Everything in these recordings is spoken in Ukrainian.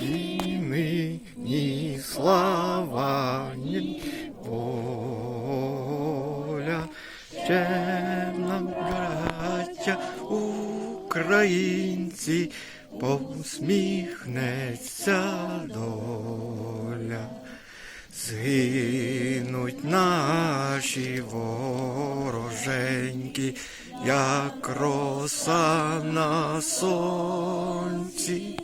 і нині слава, ні воля, ще нам, браття, українці, посміхнеться доля. Згинуть наші вороженьки, як роса на сонці.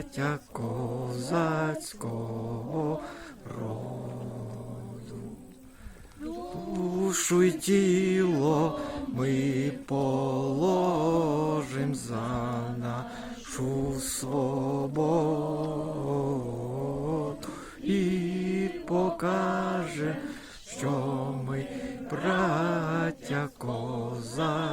браття козацького роду. Душу й тіло ми положим за нашу свободу і покаже, що ми браття козацького.